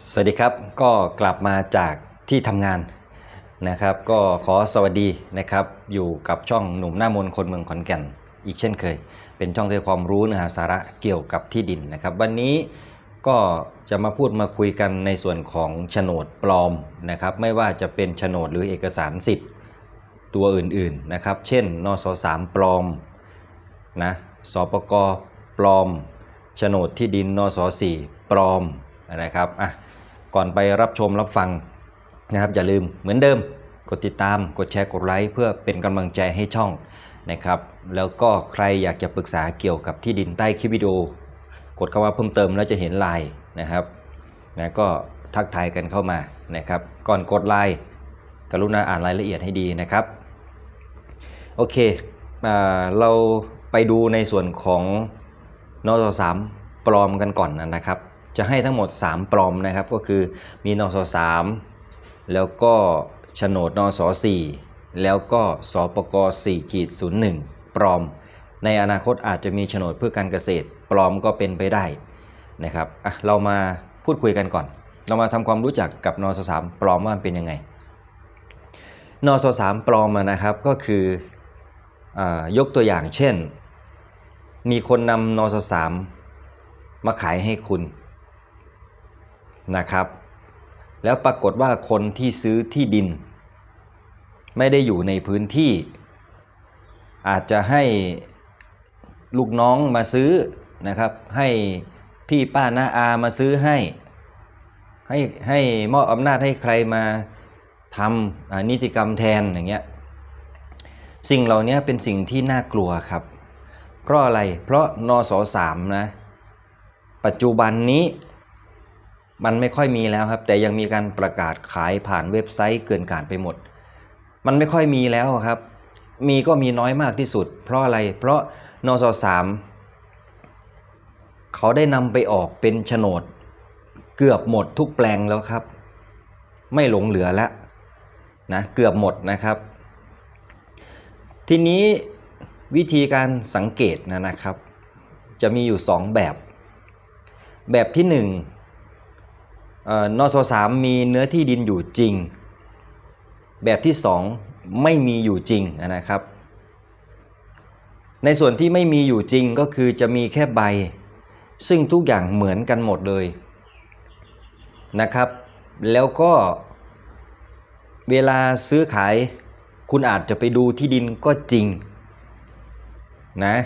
สวัสดีครับก็กลับมาจากที่ทำงานนะครับ ก็ขอสวัสดีนะครับ อยู่กับช่องหนุ่มหน้ามนคนเมืองขอนแก่น อีกเช่นเคย เป็นช่องที่ให้ความรู้เนื้อหาสาระเกี่ยวกับที่ดินนะครับ วันนี้ก็จะมาพูดมาคุยกันในส่วนของโฉนดปลอมนะครับ ไม่ว่าจะเป็นโฉนดหรือเอกสารสิทธิ์ตัวอื่นๆนะครับ เช่นนสสามปลอมนะสปกปลอมโฉนดที่ดินนสสี่ปลอม นะครับอะก่อนไปรับชมรับฟังนะครับอย่าลืมเหมือนเดิมกดติดตามกดแชร์กดไลค์เพื่อเป็นกำลังใจให้ช่องนะครับ แล้วก็ใครอยากจะปรึกษาเกี่ยวกับที่ดินใต้คลิปวิดีโอกดคำว่าเพิ่มเติมแล้วจะเห็นไลน์นะครับนะก็ทักทายกันเข้ามานะครับ ก่อนกดไลน์กรุณาอ่านรายละเอียดให้ดีนะครับโอเคเราไปดูในส่วนของนอสสามปลอมกันก่อนนะครับ จะให้ทั้งหมด 3 ปลอมนะครับ ก็คือมีนสสามแล้วก็โฉนดนสสี่แล้วก็สปก4ขีด01ปลอม ในอนาคตอาจจะมีโฉนดเพื่อการเกษตร ปลอมก็เป็นไปได้นะครับอะเรามาพูดคุยกันก่อน เรามาทำความรู้จักกับนสสามปลอมว่ามันเป็นยังไงนสสามปลอมนะครับก็คืออยกตัวอย่างเช่น มีคนนำนสสามมาขายให้คุณ นะครับ แล้วปรากฏว่าคนที่ซื้อที่ดิน ไม่ได้อยู่ในพื้นที่ อาจจะให้ลูกน้องมาซื้อนะครับ ให้พี่ป้าน้าอามาซื้อให้ ให้ให้มอบอำนาจให้ใครมาทำนิติกรรมแทนอย่างเงี้ยสิ่งเหล่านี้เป็นสิ่งที่น่ากลัวครับ เพราะอะไร เพราะนสสามนะ ปัจจุบันนี้ มันไม่ค่อยมีแล้วครับ แต่ยังมีการประกาศขายผ่านเว็บไซต์เกินการไปหมด มันไม่ค่อยมีแล้วครับ มีก็มีน้อยมากที่สุด เพราะอะไรเพราะนสสามเขาได้นำไปออกเป็นโฉนด เกือบหมดทุกแปลงแล้วครับ ไม่หลงเหลือแล้วนะเกือบหมดนะครับ ทีนี้วิธีการสังเกตนะนะครับ จะมีอยู่ 2 แบบ แบบที่1เอ่อ นสสามมีเนื้อที่ดินอยู่จริง แบบที่ 2 ไม่มีอยู่จริงนะครับ ในส่วนที่ไม่มีอยู่จริงก็คือจะมีแค่ใบ ซึ่งทุกอย่างเหมือนกันหมดเลยนะครับ แล้วก็เวลาซื้อขายคุณอาจจะไปดูที่ดินก็จริงนะ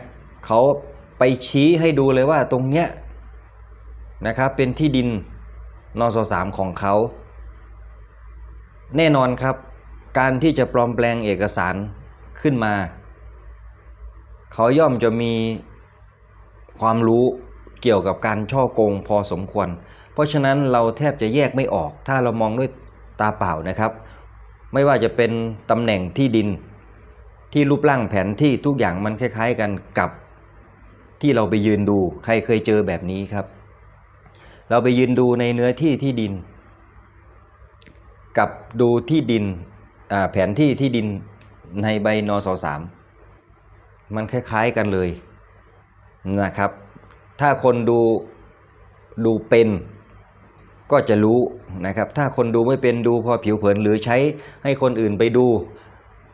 เขาไปชี้ให้ดูเลยว่าตรงเนี้ยนะครับเป็นที่ดิน นสสามของเขา แน่นอนครับ การที่จะปลอมแปลงเอกสารขึ้นมา เขาย่อมจะมีความรู้เกี่ยวกับการช่อโกงพอสมควร เพราะฉะนั้นเราแทบจะแยกไม่ออก ถ้าเรามองด้วยตาเปล่านะครับ ไม่ว่าจะเป็นตำแหน่งที่ดิน ที่รูปร่างแผนที่ทุกอย่างมันคล้าย ๆ กันกับที่เราไปยืนดู ใครเคยเจอแบบนี้ครับ เราไปยืนดูในเนื้อที่ที่ดิน กับดูที่ดินแผนที่ที่ดินในใบนสสามมันคล้ายๆกันเลยนะครับ ถ้าคนดูดูเป็นก็จะรู้นะครับ ถ้าคนดูไม่เป็นดูพอผิวเผินหรือใช้ให้คนอื่นไปดู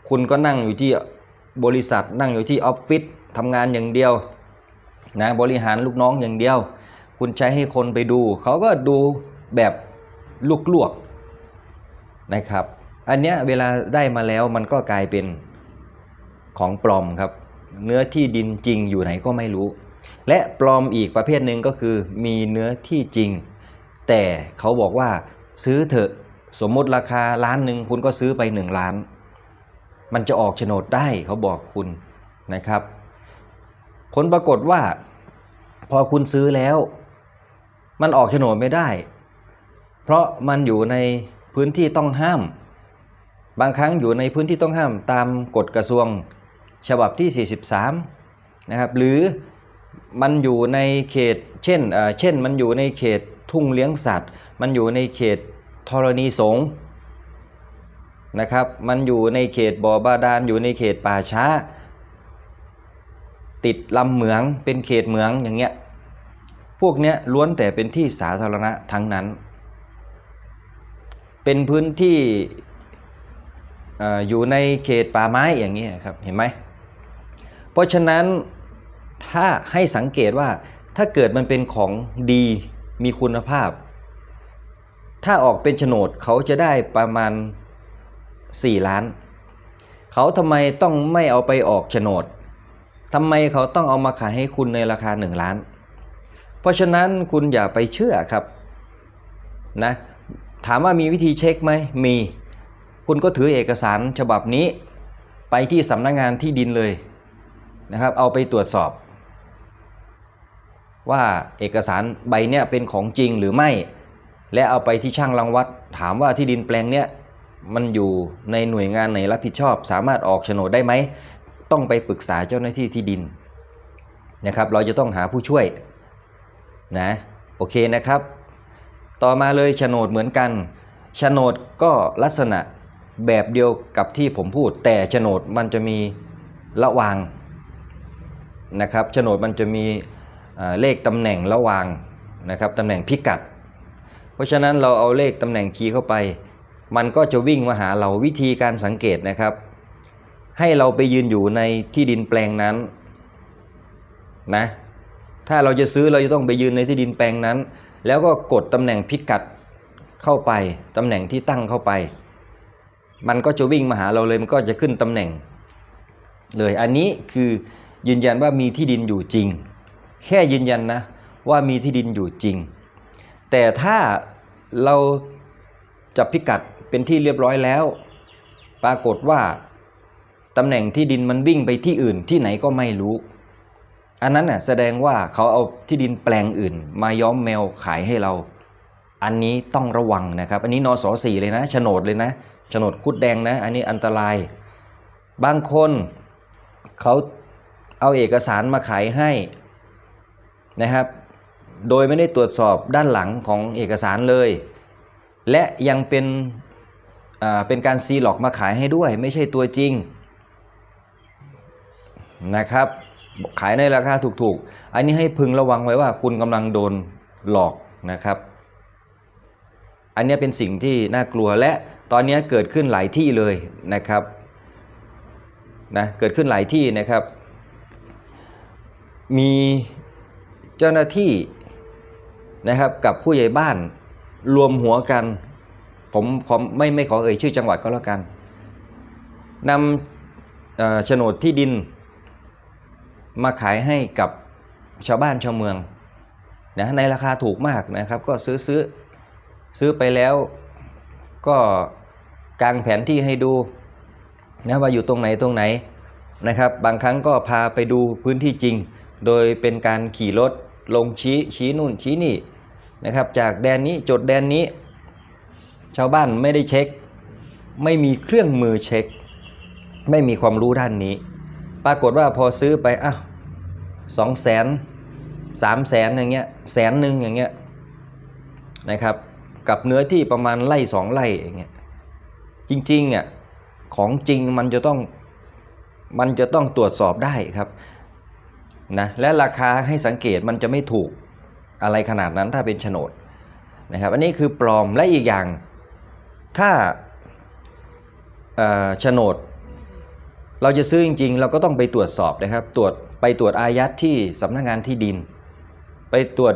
คุณก็นั่งอยู่ที่บริษัทนั่งอยู่ที่ออฟฟิศทำงานอย่างเดียวนะบริหารลูกน้องอย่างเดียว คุณใช้ให้คนไปดู เขาก็ดูแบบลวกๆนะครับ อันเนี้ยเวลาได้มาแล้วมันก็กลายเป็นของปลอมครับ เนื้อที่ดินจริงอยู่ไหนก็ไม่รู้ และปลอมอีกประเภทหนึ่งก็คือมีเนื้อที่จริง แต่เขาบอกว่าซื้อเถอะสมมติราคาล้านหนึ่งคุณก็ซื้อไป 1 ล้าน มันจะออกโฉนดได้เขาบอกคุณนะครับ ผลปรากฏว่า พอคุณซื้อแล้ว มันออกโฉนดไม่ได้ เพราะมันอยู่ในพื้นที่ต้องห้าม บางครั้งอยู่ในพื้นที่ต้องห้ามตามกฎกระทรวงฉบับที่ 43 นะครับ หรือมันอยู่ในเขตเช่นเอ่อเช่นมันอยู่ในเขตทุ่งเลี้ยงสัตว์ มันอยู่ในเขตธรณีสงฆ์นะครับ มันอยู่ในเขตบ่อบาดาลอยู่ในเขตป่าช้า ติดลำเหมืองเป็นเขตเหมืองอย่างเงี้ย พวกเนี้ยล้วนแต่เป็นที่สาธารณะทั้งนั้น เป็นพื้นที่ออยู่ในเขตป่าไม้อย่างนี้ครับเห็นไหมเพราะฉะนั้นถ้าให้สังเกตว่าถ้าเกิดมันเป็นของดีมีคุณภาพ ถ้าออกเป็นโฉนดเขาจะได้ประมาณ 4 ล้าน เขาทำไมต้องไม่เอาไปออกโฉนดทำไมเขาต้องเอามาขายให้คุณในราคา 1 ล้าน เพราะฉะนั้นคุณอย่าไปเชื่อครับนะถามว่ามีวิธีเช็คไหมมี คุณก็ถือเอกสารฉบับนี้ ไปที่สำนักงงานที่ดินเลยนะครับ เอาไปตรวจสอบ ว่าเอกสารใบเนี้ยเป็นของจริงหรือไม่ และเอาไปที่ช่างรังวัด ถามว่าที่ดินแปลงเนี้ยมันอยู่ในหน่วยงานไหนรับผิดชอบ สามารถออกโฉนดได้ไหม ต้องไปปรึกษาเจ้าหน้าที่ที่ดินนะครับ เราจะต้องหาผู้ช่วย นะโอเคนะครับ ต่อมาเลยโฉนดเหมือนกันโฉนดก็ลักษณะแบบเดียวกับที่ผมพูด แต่โฉนดมันจะมีระวางนะครับโฉนดมันจะมีเลขตำแหน่งระวางนะครับตำแหน่งพิกัด เพราะฉะนั้นเราเอาเลขตำแหน่งคีย์เข้าไป มันก็จะวิ่งมาหาเราวิธีการสังเกตนะครับ ให้เราไปยืนอยู่ในที่ดินแปลงนั้นนะ ถ้าเราจะซื้อเราจะต้องไปยืนในที่ดินแปลงนั้น แล้วก็กดตำแหน่งพิกัดเข้าไปตำแหน่งที่ตั้งเข้าไป มันก็จะวิ่งมาหาเราเลยมันก็จะขึ้นตำแหน่ง เลยอันนี้คือยืนยันว่ามีที่ดินอยู่จริง แค่ยืนยันนะว่ามีที่ดินอยู่จริง แต่ถ้าเราจับพิกัดเป็นที่เรียบร้อยแล้ว ปรากฏว่าตำแหน่งที่ดินมันวิ่งไปที่อื่นที่ไหนก็ไม่รู้ อันนั้นน่ะแสดงว่าเขาเอาที่ดินแปลงอื่น มาย้อมแมวขายให้เรา อันนี้ต้องระวังนะครับ อันนี้นสสี่เลยนะโฉนดเลยนะโฉนดคุดแดงนะ อันนี้อันตราย บางคนเขาเอาเอกสารมาขายให้นะครับ โดยไม่ได้ตรวจสอบด้านหลังของเอกสารเลย และยังเป็นอ่าเป็นการซีหลอกมาขายให้ด้วย ไม่ใช่ตัวจริงนะครับ ขายในราคาถูกๆ อันนี้ให้พึงระวังไว้ว่าคุณกำลังโดนหลอกนะครับ อันนี้เป็นสิ่งที่น่ากลัวและตอนนี้เกิดขึ้นหลายที่เลยนะครับนะเกิดขึ้นหลายที่นะครับ มีเจ้าหน้าที่นะครับกับผู้ใหญ่บ้านรวมหัวกัน ผมขอไม่ไม่ขอเอ่ยชื่อจังหวัดก็แล้วกันนำโฉนดที่ดิน มาขายให้กับชาวบ้านชาวเมืองนะในราคาถูกมากนะครับ ก็ซื้อซื้อซื้อไปแล้วก็กางแผนที่ให้ดูนะว่าอยู่ตรงไหนตรงไหนนะครับ บางครั้งก็พาไปดูพื้นที่จริง โดยเป็นการขี่รถลงชี้ชี้นู่นชี้นี่นะครับ จากแดนนี้จดแดนนี้ ชาวบ้านไม่ได้เช็ค ไม่มีเครื่องมือเช็ค ไม่มีความรู้ด้านนี้ ปรากฏว่าพอซื้อไปอ้าวสองแสนสามแสนอย่างเงี้ยแสนหนึ่งอย่างเงี้ยนะครับ กับเนื้อที่ประมาณไร่สองไร่อย่างเงี้ยจริงๆอะของจริงมันจะต้องมันจะต้องตรวจสอบได้ครับนะและราคาให้สังเกตมันจะไม่ถูกอะไรขนาดนั้นถ้าเป็นโฉนดนะครับอันนี้คือปลอมและอีกอย่างถ้าโฉนด เราจะซื้อจริง ๆ เราก็ต้องไปตรวจสอบนะครับ ตรวจไปตรวจอายัดที่สำนักงานที่ดิน ไปตรวจ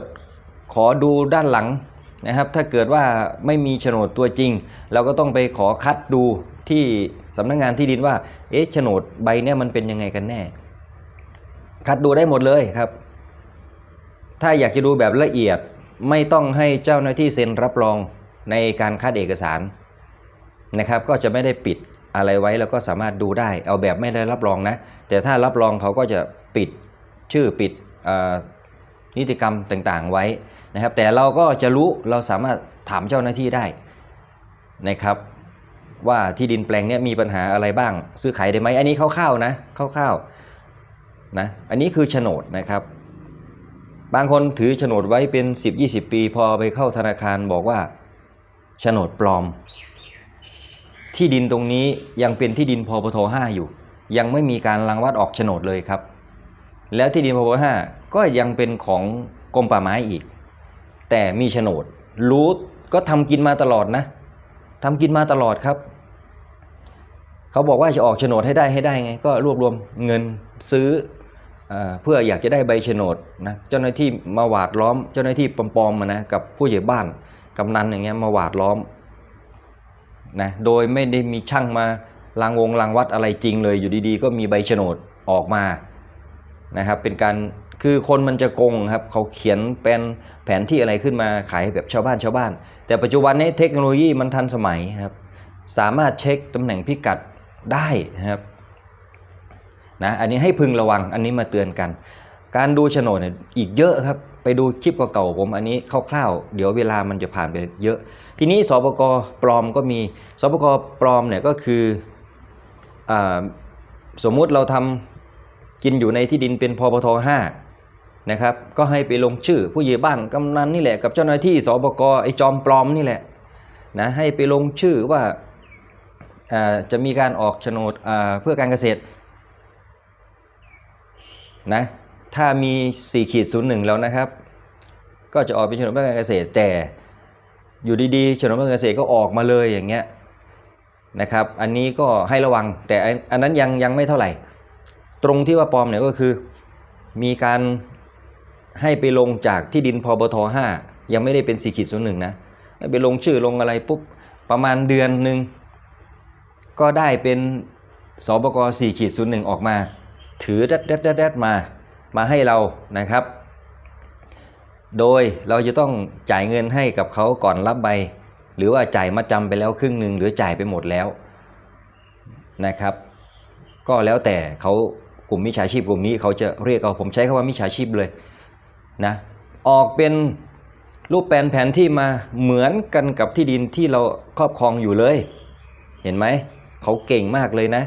ขอดูด้านหลังนะครับ ถ้าเกิดว่าไม่มีโฉนดตัวจริง เราก็ต้องไปขอคัดดูที่สำนักงานที่ดินว่า เอ๊ะโฉนดใบเนี่ยมันเป็นยังไงกันแน่ คัดดูได้หมดเลยครับ ถ้าอยากจะดูแบบละเอียดไม่ต้องให้เจ้าหน้าที่เซ็นรับรองในการคัดเอกสารนะครับ ก็จะไม่ได้ปิด อะไรไว้แล้วก็สามารถดูได้ เอาแบบไม่ได้รับรองนะ แต่ถ้ารับรองเขาก็จะปิดชื่อปิดนิติกรรมต่างๆไว้นะครับ แต่เราก็จะรู้เราสามารถถามเจ้าหน้าที่ได้นะครับว่าที่ดินแปลงนี้มีปัญหาอะไรบ้าง ซื้อขายได้ไหมอันนี้คร่าวๆนะคร่าวๆนะอันนี้คือโฉนดนะครับ บางคนถือโฉนดไว้เป็น 10-20 ปี พอไปเข้าธนาคารบอกว่าโฉนดปลอม ที่ดินตรงนี้ยังเป็นที่ดินพปท5อยู่ ยังไม่มีการรังวัดออกโฉนดเลยครับ แล้วที่ดินพปท5ก็ยังเป็นของกรมป่าไม้อีก แต่มีโฉนด รู้ก็ทำกินมาตลอดนะทำกินมาตลอดครับ เขาบอกว่าจะออกโฉนดให้ได้ให้ได้ไง ก็รวบรวมเงินซื้ออเพื่ออยากจะได้ใบโฉนดนะเจ้าหน้าที่มาหวาดล้อม เจ้าหน้าที่ปลอมๆมานะกับผู้ใหญ่บ้านกำนันอย่างเงี้ยมาหวาดล้อม นะโดยไม่ได้มีช่างมาลางวงลางวัดอะไรจริงเลยอยู่ดีๆ ก็มีใบโฉนดออกมานะครับเป็นการคือคนมันจะโกงครับเขาเขียนเป็นแผนที่อะไรขึ้นมาขายแบบชาวบ้านชาวบ้าน แต่ปัจจุบันนี้เทคโนโลยีมันทันสมัยครับสามารถเช็คตำแหน่งพิกัดได้นะครับนะอันนี้ให้พึงระวังอันนี้มาเตือนกัน การดูโฉนดเนี่ยอีกเยอะครับ ไปดูคลิปเก่าๆผมอันนี้คร่าวๆ เดี๋ยวเวลามันจะผ่านไปเยอะ ทีนี้สปกปลอมก็มีสปกปลอมเนี่ยก็คืออสมมุติเราทำกินอยู่ในที่ดินเป็นพปท5นะครับก็ให้ไปลงชื่อผู้ใหญ่บ้านกำนันนี่แหละกับเจ้าหน้าที่สปกไอ้จอมปลอมนี่แหละนะให้ไปลงชื่อว่าจะมีการออกโฉนดเพื่อการเกษตรนะ ถ้ามี4ขีดศูนย์หนึ่งแล้วนะครับ ก็จะออกเป็นโฉนดเพื่อการเกษตร แต่อยู่ดีๆโฉนดเพื่อการเกษตรก็ออกมาเลยอย่างเงี้ยนะครับ อันนี้ก็ให้ระวัง แต่อันนั้นยังยังไม่เท่าไหร่ ตรงที่ว่าปลอมเนี่ยก็คือมีการให้ไปลงจากที่ดินพบท5ยังไม่ได้เป็น4ขีดศูนย์หนึ่งนะไปลงชื่อลงอะไรปุ๊บประมาณเดือนหนึ่งก็ได้เป็นสบก4ขีดศูนย์หนึ่งออกมา ถือดดแดดแดดแดดมา มาให้เรานะครับ โดยเราจะต้องจ่ายเงินให้กับเขาก่อนรับใบ หรือว่าจ่ายมาจำไปแล้วครึ่งหนึ่งหรือจ่ายไปหมดแล้วนะครับ ก็แล้วแต่เขากลุ่มมิจฉาชีพกลุ่มนี้เขาจะเรียกเอาผมใช้คำว่ามิจฉาชีพเลยนะออกเป็นรูปแปลนแผนที่มาเหมือนกันกับที่ดินที่เราครอบครองอยู่เลย เห็นไหมเขาเก่งมากเลยนะ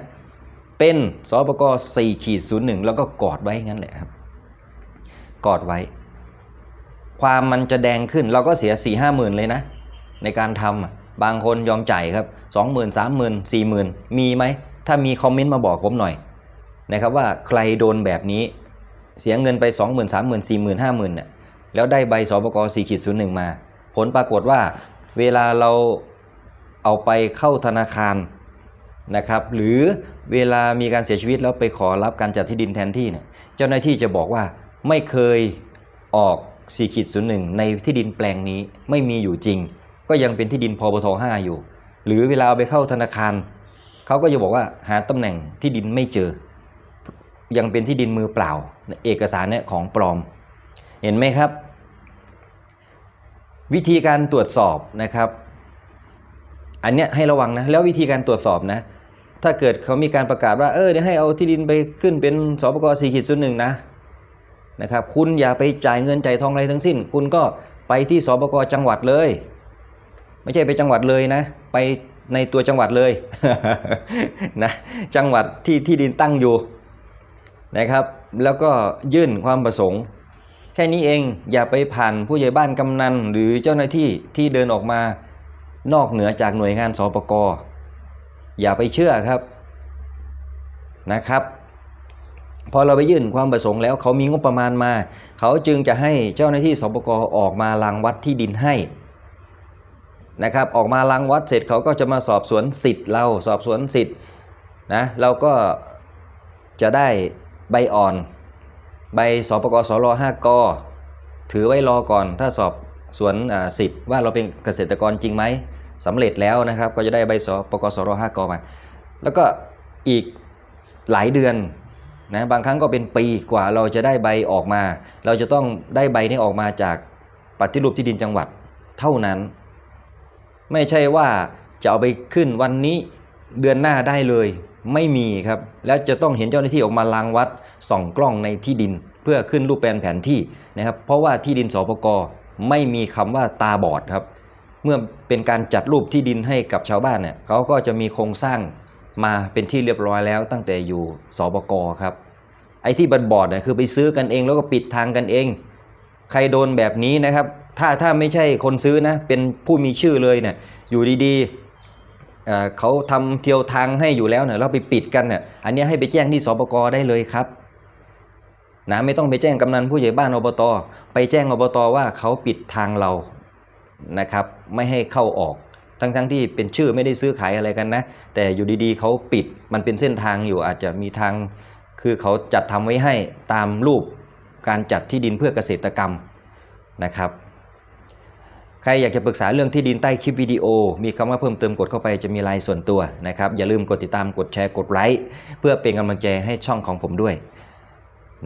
เป็นสปก4ขีด01แล้วก็กอดไว้งั้นแหละครับ กอดไว้ ความมันจะแดงขึ้นเราก็เสีย4 5หมื่นเลยนะ ในการทำอะบางคนยอมจ่ายครับ20,000 30,000 40,000มีไหม ถ้ามีคอมเมนต์มาบอกผมหน่อยนะครับว่าใครโดนแบบนี้เสียเงินไป 20,000 30,000 40,000 50,000เนี่ยแล้วได้ใบสปก4ขีด01มา ผลปรากฏว่าเวลาเราเอาไปเข้าธนาคารนะครับหรือเวลามีการเสียชีวิตแล้วไปขอรับการจัดที่ดินแทนที่เนี่ยเจ้าหน้าที่จะบอกว่า ไม่เคยออก4ขีด01ในที่ดินแปลงนี้ไม่มีอยู่จริง ก็ยังเป็นที่ดินพบท5อยู่ หรือเวลาเอาไปเข้าธนาคารเขาก็จะบอกว่าหาตำแหน่งที่ดินไม่เจอ ยังเป็นที่ดินมือเปล่า เอกสารเนี่ยของปลอม เห็นไหมครับ วิธีการตรวจสอบนะครับ อันเนี้ยให้ระวังนะแล้ววิธีการตรวจสอบนะถ้าเกิดเขามีการประกาศว่าเออเดี๋ยวให้เอาที่ดินไปขึ้นเป็นสปกสี่ขีดศูนย์หนึ่งนะ นะครับ คุณอย่าไปจ่ายเงินจ่ายทองอะไรทั้งสิ้น คุณก็ไปที่สปกจังหวัดเลย ไม่ใช่ไปจังหวัดเลยนะ ไปในตัวจังหวัดเลยนะจังหวัดที่ที่ดินตั้งอยู่นะครับ แล้วก็ยื่นความประสงค์ แค่นี้เองอย่าไปผ่านผู้ใหญ่บ้านกำนัน หรือเจ้าหน้าที่ที่เดินออกมานอกเหนือจากหน่วยงานสปกอย่าไปเชื่อครับนะครับ พอเราไปยื่นความประสงค์แล้วเขามีงบประมาณมา เขาจึงจะให้เจ้าหน้าที่สปกออกมารังวัดที่ดินให้นะครับออกมารังวัดเสร็จเขาก็จะมาสอบสวนสิทธิ์เราสอบสวนสิทธิ์นะเราก็จะได้ใบอ่อน ใบสปกสร5กถือไว้รอก่อน ถ้าสอบสวนสิทธิ์ว่าเราเป็นเกษตรกรจริงไหมสำเร็จแล้วนะครับ ก็จะได้ใบสปกสร5กมา แล้วก็อีกหลายเดือน นะบางครั้งก็เป็นปีกว่าเราจะได้ใบออกมา เราจะต้องได้ใบนี้ออกมาจากปฏิรูปที่ดินจังหวัดเท่านั้น ไม่ใช่ว่าจะเอาไปขึ้นวันนี้เดือนหน้าได้เลยไม่มีครับ แล้วจะต้องเห็นเจ้าหน้าที่ออกมาลางวัดส่องกล้องในที่ดิน เพื่อขึ้นรูปแปลนแผนที่นะครับ เพราะว่าที่ดินสปกไม่มีคำว่าตาบอดครับ เมื่อเป็นการจัดรูปที่ดินให้กับชาวบ้านเนี่ยเขาก็จะมีโครงสร้าง มาเป็นที่เรียบร้อยแล้วตั้งแต่อยู่สปกครับ ไอ้ที่บันบอดเนี่ยคือไปซื้อกันเองแล้วก็ปิดทางกันเอง ใครโดนแบบนี้นะครับ ถ้าถ้าไม่ใช่คนซื้อนะ เป็นผู้มีชื่อเลยเนี่ยอยู่ดีๆเเขาทำเที่ยวทางให้อยู่แล้วเนี่ยแล้วไปปิดกันเนี่ยอันนี้ให้ไปแจ้งที่สปกได้เลยครับนะไม่ต้องไปแจ้งกำนันผู้ใหญ่บ้านอบต ไปแจ้งอบตว่าเขาปิดทางเรานะครับ ไม่ให้เข้าออก ทั้งๆที่เป็นชื่อไม่ได้ซื้อขายอะไรกันนะ แต่อยู่ดีๆเขาปิดมันเป็นเส้นทางอยู่อาจจะมีทาง คือเขาจัดทำไว้ให้ตามรูปการจัดที่ดินเพื่อเกษตรกรรมนะครับใครอยากจะปรึกษาเรื่องที่ดินใต้คลิปวิดีโอ มีคำว่าเพิ่มเติมกดเข้าไปจะมีไลน์ส่วนตัวนะครับ อย่าลืมกดติดตามกดแชร์กดไลค์เพื่อเป็นกำลังใจให้ช่องของผมด้วย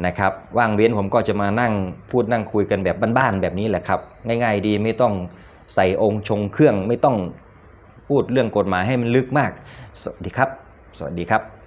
นะครับว่างเว้นผมก็จะมานั่งพูดนั่งคุยกันแบบบ้านๆแบบนี้แหละครับ ง่ายๆดีไม่ต้องใส่องค์ชงเครื่องไม่ต้อง พูดเรื่องกฎหมายให้มันลึกมาก สวัสดีครับ สวัสดีครับ